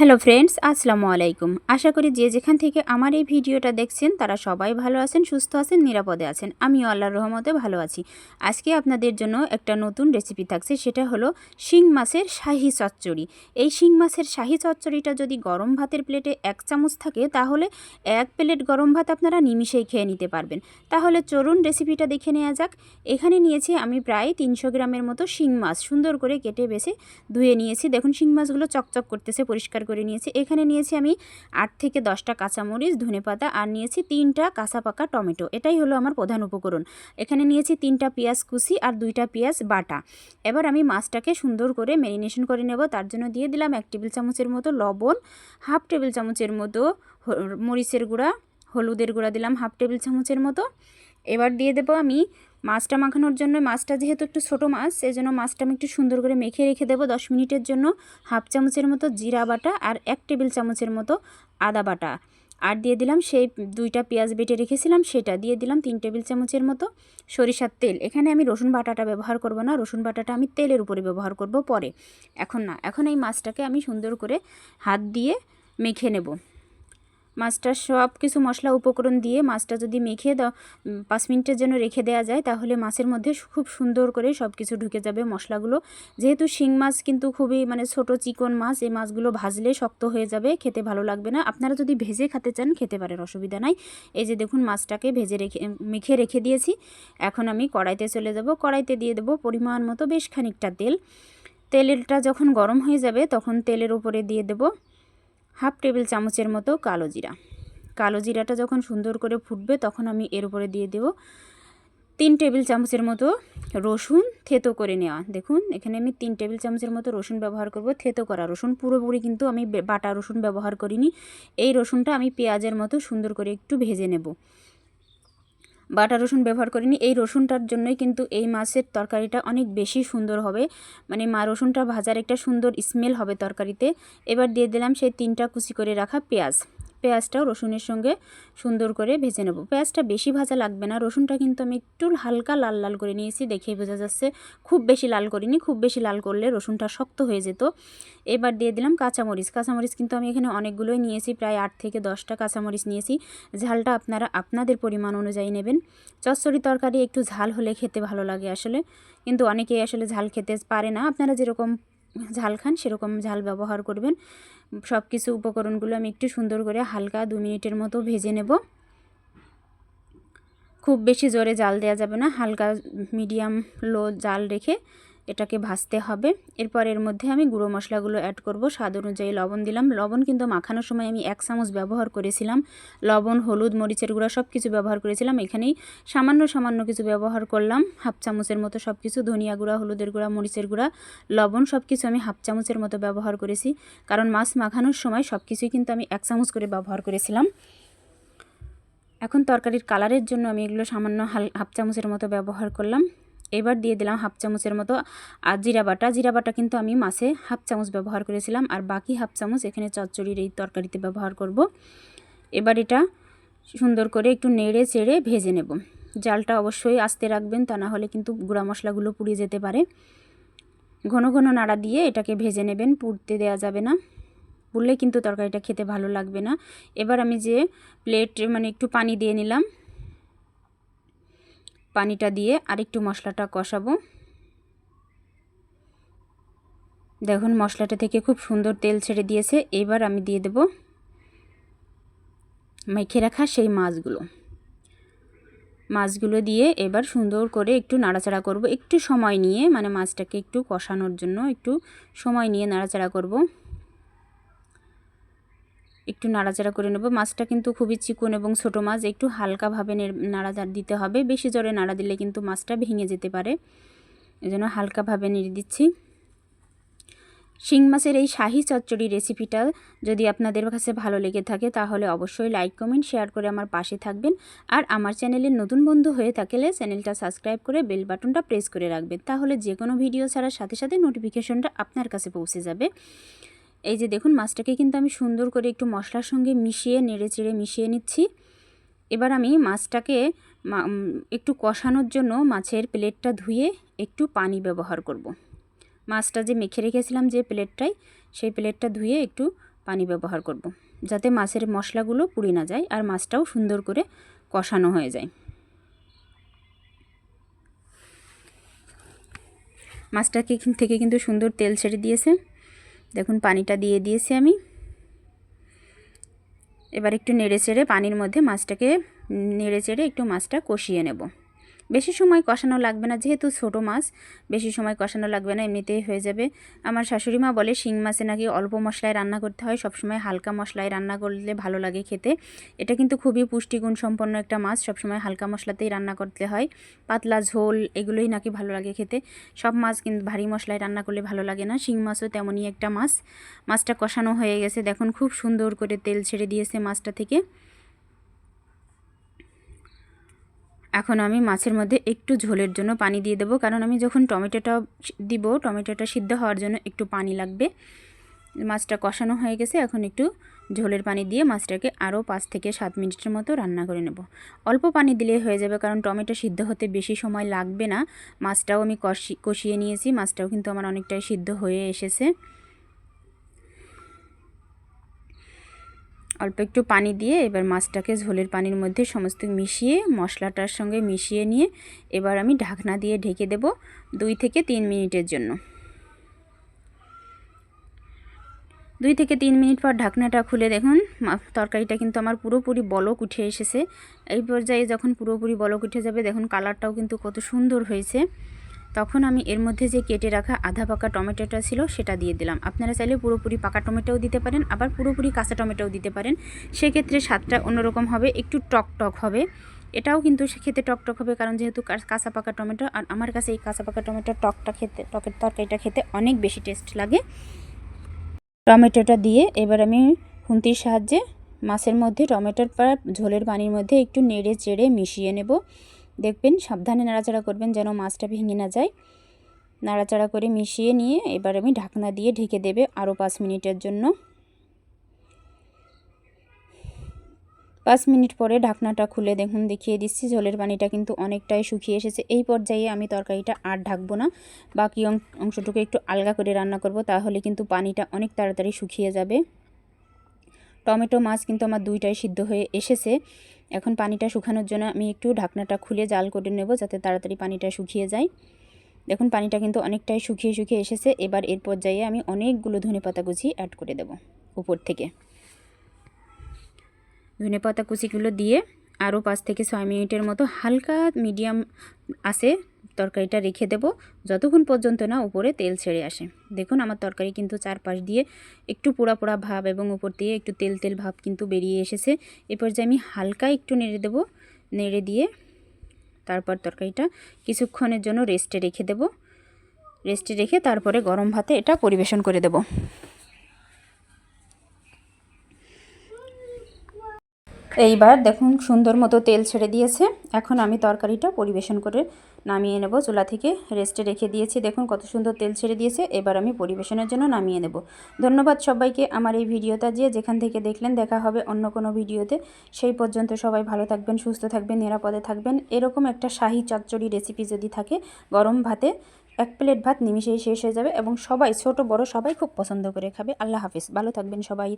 Hello friends, আসসালামু আলাইকুম। আশা করি যে যেখান থেকে আমার এই ভিডিওটা দেখছেন, তারা সবাই ভালো আছেন, সুস্থ আছেন, নিরাপদে আছেন। আমিও আল্লাহর রহমতে ভালো আছি। আজকে আপনাদের জন্য একটা নতুন রেসিপি থাকছে, সেটা হলো শিং মাছের শাহি চচ্চড়ি। এই শিং মাছের শাহি চচ্চড়িটা যদি গরম ভাতের প্লেটে এক চামচ থাকে, তাহলে এক প্লেট গরম ভাত আপনারা নিমিষেই খেয়ে নিতে পারবেন। তাহলে চলুন রেসিপিটা দেখে নেওয়া যাক। এখানে নিয়েছি আমি প্রায় তিনশো গ্রামের মতো শিং মাছ। সুন্দর করে কেটে বেছে ধুয়ে নিয়েছি। দেখুন, শিং মাছগুলো চকচক করতেছে, পরিষ্কার করে নিয়েছি। এখানে নিয়েছি আমি আট থেকে দশটা কাঁচামরিচ, ধনে পাতা আর নিয়েছি তিনটা কাঁচা পাকা টমেটো। এটাই হলো আমার প্রধান উপকরণ। এখানে নিয়েছি তিনটা পেঁয়াজ কুচি আর দুইটা পেঁয়াজ বাটা। এবার আমি মাছটাকে সুন্দর করে ম্যারিনেশন করে নেব। তার জন্য দিয়ে দিলাম এক টেবিল চামচের মতো লবণ, হাফ টেবিল চামচের মতো মরিচের গুঁড়া, হলুদের গুঁড়া দিলাম হাফ টেবিল চামচের মতো। এবার দিয়ে দেবো আমি মাছটা মাখানোর জন্য। মাছটা যেহেতু একটু ছোটো মাছ সেই জন্য মাছটা আমি একটু সুন্দর করে মেখে রেখে দেবো দশ মিনিটের জন্য। হাফ চামচের মতো জিরা বাটা আর এক টেবিল চামচের মতো আদা বাটা। আর দিয়ে দিলাম সেই দুইটা পেঁয়াজ বেটে রেখেছিলাম, সেটা দিয়ে দিলাম তিন টেবিল চামচের মতো সরিষার তেল। এখানে আমি রসুন বাটাটা ব্যবহার করব না, রসুন বাটাটা আমি তেলের উপরে ব্যবহার করব পরে। এখন না, এখন এই মাছটাকে আমি সুন্দর করে হাত দিয়ে মেখে নেব। মাছটা সব কিছু মশলা উপকরণ দিয়ে মাছটা যদি মেখে পাঁচ মিনিটের জন্য রেখে দেওয়া যায়, তাহলে মাছের মধ্যে খুব সুন্দর করে সব কিছু ঢুকে যাবে মশলাগুলো। যেহেতু শিং মাছ কিন্তু খুবই মানে ছোট চিকন মাছ, এই মাছগুলো ভাজলে শক্ত হয়ে যাবে, খেতে ভালো লাগবে না। আপনারা যদি ভেজে খেতে চান, খেতে পারেন, অসুবিধা নাই। এই যে দেখুন, মাছটাকে ভেজে রেখে মেখে রেখে দিয়েছি। এখন আমি কড়াইতে চলে যাব। কড়াইতে দিয়ে দেবো পরিমাণ মতো বেশ খানিকটা তেল। তেলটা যখন গরম হয়ে যাবে, তখন তেলের উপরে দিয়ে দেবো হাফ টেবিল চামচের মতো কালো জিরা। কালো জিরাটা যখন সুন্দর করে ফুটবে তখন আমি এর উপরে দিয়ে দেব তিন টেবিল চামচের মতো রসুন থেতো করে নেওয়া। দেখুন, এখানে আমি তিন টেবিল চামচের মতো রসুন ব্যবহার করব, থেতো করা রসুন। পুরোপুরি কিন্তু আমি বাটা রসুন ব্যবহার করিনি। এই রসুনটা আমি পেঁয়াজের মতো সুন্দর করে একটু ভেজে নেব। বাটা রসুন ব্যবহার করিনি। এই রসুনটার জন্যই কিন্তু এই মাছের তরকারিটা অনেক বেশি সুন্দর হবে। মানে মা রসুনটা ভাজার একটা সুন্দর স্মেল হবে তরকারিতে। এবার দিয়ে দিলাম সেই তিনটা কুচি করে রাখা পেঁয়াজ। পেঁয়াজটাও রসুনের সঙ্গে সুন্দর করে ভেজে নেব। পেঁয়াজটা বেশি ভাজা লাগবে না, রসুনটা কিন্তু আমি একটু হালকা লাল লাল করে নিয়েছি, দেখেই বোঝা যাচ্ছে খুব বেশি লাল করিনি, খুব বেশি লাল করলে রসুনটা শক্ত হয়ে যেত। এবার দিয়ে দিলাম কাঁচামরিচ কাঁচামরিচ কিন্তু আমি এখানে অনেকগুলোই নিয়েছি, প্রায় আট থেকে দশটা কাঁচামরিচ নিয়েছি। ঝালটা আপনারা আপনাদের পরিমাণ অনুযায়ী নেবেন। চচ্চড়ি তরকারি একটু ঝাল হলে খেতে ভালো লাগে আসলে, কিন্তু অনেকেই আসলে ঝাল খেতে পারে না। আপনারা যেরকম ঝাল খান, সেরকম ঝাল ব্যবহার করবেন। সব কিছু উপকরণগুলো আমি একটু সুন্দর করে হালকা দু মিনিটের মতো ভেজে নেব। খুব বেশি জোরে জাল দেওয়া যাবে না, হালকা মিডিয়াম লো জাল রেখে এটাকে ভাজতে হবে। এরপর এর মধ্যে আমি গুঁড়ো মশলাগুলো অ্যাড করব। স্বাদ অনুযায়ী লবণ দিলাম। লবণ কিন্তু মাখানোর সময় আমি এক চামচ ব্যবহার করেছিলাম। লবণ, হলুদ, মরিচের গুঁড়া সব কিছু ব্যবহার করেছিলাম। এখানেই সামান্য সামান্য কিছু ব্যবহার করলাম। হাফ চামচের মতো সব কিছু ধনিয়া গুঁড়া, হলুদের গুঁড়া, মরিচের গুঁড়া, লবণ সব কিছু আমি হাফ চামচের মতো ব্যবহার করেছি। কারণ মাছ মাখানোর সময় সব কিছুই কিন্তু আমি এক চামচ করে ব্যবহার করেছিলাম। এখন তরকারির কালারের জন্য আমি এগুলো সামান্য হাল হাফ চামচের মতো ব্যবহার করলাম। এবার দিয়ে দিলাম হাফ চামচের মতো, আর জিরা বাটা। জিরা বাটা কিন্তু আমি মাছে হাফ চামচ ব্যবহার করেছিলাম, আর বাকি হাফ চামচ এখানে চচ্চড়ির এই তরকারিতে ব্যবহার করব। এবার এটা সুন্দর করে একটু নেড়ে চেড়ে ভেজে নেব। জালটা অবশ্যই আস্তে রাখবেন, তা না হলে কিন্তু গুঁড়া মশলাগুলো পুড়ে যেতে পারে। ঘন ঘন নাড়া দিয়ে এটাকে ভেজে নেবেন, পুড়তে দেওয়া যাবে না। পুড়লে কিন্তু তরকারিটা খেতে ভালো লাগবে না। এবার আমি যে প্লেট মানে একটু পানি দিয়ে নিলাম পানিটা দিয়ে আরেকটু মশলাটা কষাবো। দেখুন, মশলাটা থেকে খুব সুন্দর তেল ছেড়ে দিয়েছে। এবার আমি দিয়ে দেব মেখে রাখা সেই মাছগুলো। মাছগুলো দিয়ে এবার সুন্দর করে একটু নাড়াচাড়া করব। একটু সময় নিয়ে মানে মাছটাকে একটু কষানোর জন্য একটু সময় নিয়ে নাড়াচাড়া করব। একটু নাড়াচাড়া করে নেব। মাছটা কিন্তু খুবই চিকন এবং ছোট মাছ, একটু হালকাভাবে নাড়াচাড়া দিতে হবে। বেশি জোরে নাড়া দিলে কিন্তু মাছটা ভেঙে যেতে পারে। এজন্য হালকাভাবে নেড়ে দিচ্ছি। শিং মাছের এই শাহি চচ্চড়ি রেসিপিটা যদি আপনাদের কাছে ভালো লেগে থাকে, তাহলে অবশ্যই লাইক, কমেন্ট, শেয়ার করে আমার পাশে থাকবেন। আর আমার চ্যানেলের নতুন বন্ধু হয়ে থাকলে চ্যানেলটা সাবস্ক্রাইব করে বেল বাটনটা প্রেস করে রাখবেন। তাহলে যে কোনো ভিডিও ছাড়ার সাথে সাথে নোটিফিকেশনটা আপনার কাছে পৌঁছে যাবে। এই যে দেখুন, মাছটাকে কিন্তু আমি সুন্দর করে একটু মশলার সঙ্গে মিশিয়ে, নেড়ে চেড়ে মিশিয়ে নিচ্ছি এবার আমি মাছটাকে একটু কষানোর জন্য মাছের প্লেটটা ধুয়ে একটু পানি ব্যবহার করব। মাছটা যে মেখে রেখেছিলাম যে প্লেটটাই, সেই প্লেটটা ধুয়ে একটু পানি ব্যবহার করব। যাতে মাছের মশলাগুলো পুড়ে না যায় আর মাছটাও সুন্দর করে কষানো হয়ে যায় মাছটাকে থেকে কিন্তু সুন্দর তেল ছেড়ে দিয়েছে দেখুন পানিটা দিয়ে দিয়েছি আমি। এবার একটু নেড়ে চেড়ে পানির মধ্যে মাছটাকে নেড়ে চেড়ে একটু মাছটা কষিয়ে নেব। বেশি সময় কষানো লাগবে না, যেহেতু ছোট মাছ, বেশি সময় কষানো লাগবে না, এমনিতেই হয়ে যাবে। আমার শাশুড়ি মা বলে শিং মাছে নাকি অল্প মশলায় রান্না করতে হয়, সবসময় হালকা মশলায় রান্না করলে ভালো লাগে খেতে। এটা কিন্তু খুবই পুষ্টিগুণ সম্পন্ন একটা মাছ, সবসময় হালকা মশলাতেই রান্না করতে হয়। পাতলা ঝোল, এগুলোই নাকি ভালো লাগে খেতে। সব মাছ কিন্তু ভারী মশলায় রান্না করলে ভালো লাগে না, শিং মাছও তেমনই একটা মাছ। মাছটা কষানো হয়ে গেছে, দেখুন খুব সুন্দর করে তেল ছেড়ে দিয়েছে মাছটা থেকে। এখন আমি মাছের মধ্যে একটু ঝোলের জন্য পানি দিয়ে দেবো। কারণ আমি যখন টমেটোটা দিব, টমেটোটা সিদ্ধ হওয়ার জন্য একটু পানি লাগবে। মাছটা কষানো হয়ে গেছে, এখন একটু ঝোলের পানি দিয়ে মাছটাকে আরও পাঁচ থেকে সাত মিনিটের মতো রান্না করে নেব। অল্প পানি দিলে হয়ে যাবে, কারণ টমেটো সিদ্ধ হতে বেশি সময় লাগবে না। মাছটাও আমি কষি, কষিয়ে নিয়েছি, মাছটাও কিন্তু আমার অনেকটাই সিদ্ধ হয়ে এসেছে। অল্প একটু পানি দিয়ে এবার মাছটাকে ঝোলের পানির মধ্যে সমস্ত মিশিয়ে, মশলাটার সঙ্গে মিশিয়ে নিয়ে এবার আমি ঢাকনা দিয়ে ঢেকে দেব দুই থেকে তিন মিনিটের জন্য। দুই থেকে তিন মিনিট পর ঢাকনাটা খুলে দেখুন তরকারিটা কিন্তু আমার পুরোপুরি বলক উঠে এসেছে। এই পর্যায়ে যখন পুরোপুরি বলক উঠে যাবে, দেখুন কালারটাও কিন্তু কত সুন্দর হয়েছে। তখন আমি এর মধ্যে যে কেটে রাখা আধা পাকা টমেটোটা ছিল সেটা দিয়ে দিলাম। আপনারা চাইলে পুরোপুরি পাকা টমেটোও দিতে পারেন, আবার পুরোপুরি কাঁচা টমেটোও দিতে পারেন। সেক্ষেত্রে স্বাদটা অন্যরকম হবে, একটু টক টক হবে। এটাও কিন্তু খেতে টক টক হবে, কারণ যেহেতু কাঁচা পাকা টমেটো, আর আমার কাছে এই কাঁচা পাকা টমেটোর টকটা খেতে, টকের তরকারিটা খেতে অনেক বেশি টেস্ট লাগে। টমেটোটা দিয়ে এবার আমি খুন্তির সাহায্যে মাছের মধ্যে, টমেটোর ঝোলের পানির মধ্যে একটু নেড়ে চেড়ে মিশিয়ে নেব। দেখবেন, সাবধানে নাড়াচাড়া করবেন যেন মাছটা ভেঙে না যায়। নাড়াচাড়া করে মিশিয়ে নিয়ে এবার আমি ঢাকনা দিয়ে ঢেকে দেবে আরও পাঁচ মিনিটের জন্য। পাঁচ মিনিট পরে ঢাকনাটা খুলে দেখুন, দেখিয়ে দিচ্ছি জলের পানিটা কিন্তু অনেকটাই শুকিয়ে এসেছে। এই পর্যায়ে আমি তরকারিটা আর ঢাকবো না। বাকি অংশটুকু একটু আলগা করে রান্না করব, তাহলে কিন্তু পানিটা অনেক তাড়াতাড়ি শুকিয়ে যাবে। টমেটো মাছ কিন্তু আমার দুইটাই সিদ্ধ হয়ে এসেছে। এখন পানিটা শুকানোর জন্য আমি একটু ঢাকনাটা খুলে জাল করে নেব যাতে তাড়াতাড়ি পানিটা শুকিয়ে যায়। দেখুন, পানিটা কিন্তু অনেকটাই শুকিয়ে শুকিয়ে এসেছে। এবার এর পর্যায়ে আমি অনেকগুলো ধনে পাতা কুচি অ্যাড করে দেব উপর থেকে। ধনে পাতা কুচিগুলো দিয়ে আরও পাঁচ থেকে ছয় মিনিটের মতো হালকা মিডিয়াম আসে তরকারিটা রেখে দেব। যতক্ষণ পর্যন্ত না উপরে তেল ছেড়ে আসে। দেখুন, আমার তরকারি কিন্তু চারপাশ দিয়ে একটু পোড়া পোড়া ভাব এবং উপর দিয়ে একটু তেল তেল ভাব কিন্তু বেরিয়ে এসেছে। এরপর যে আমি হালকা একটু নেড়ে দেব। নেড়ে দিয়ে তারপর তরকারিটা কিছুক্ষণের জন্য রেস্টে রেখে দেব। রেস্টে রেখে তারপরে গরম ভাতে এটা পরিবেশন করে দেব। এইবার দেখুন সুন্দর মতো তেল ছেড়ে দিয়েছে। এখন আমি তরকারিটা পরিবেশন করে নামিয়ে নেব। চুলা থেকে রেস্টে রেখে দিয়েছি। দেখুন কত সুন্দর তেল ছেড়ে দিয়েছে। এবার আমি পরিবেশনের জন্য নামিয়ে নেব। ধন্যবাদ সবাইকে আমার এই ভিডিওটা যে যেখান থেকে দেখলেন, দেখা হবে অন্য কোনো ভিডিওতে। সেই পর্যন্ত সবাই ভালো থাকবেন, সুস্থ থাকবেন, নিরাপদে থাকবেন। এরকম একটা শাহি চচ্চড়ি রেসিপি যদি থাকে, গরম ভাতে এক প্লেট ভাত নিমিশেই শেষ হয়ে যাবে এবং সবাই, ছোট, বড় সবাই খুব পছন্দ করে খাবে। আল্লাহ হাফিজ। ভালো থাকবেন সবাই।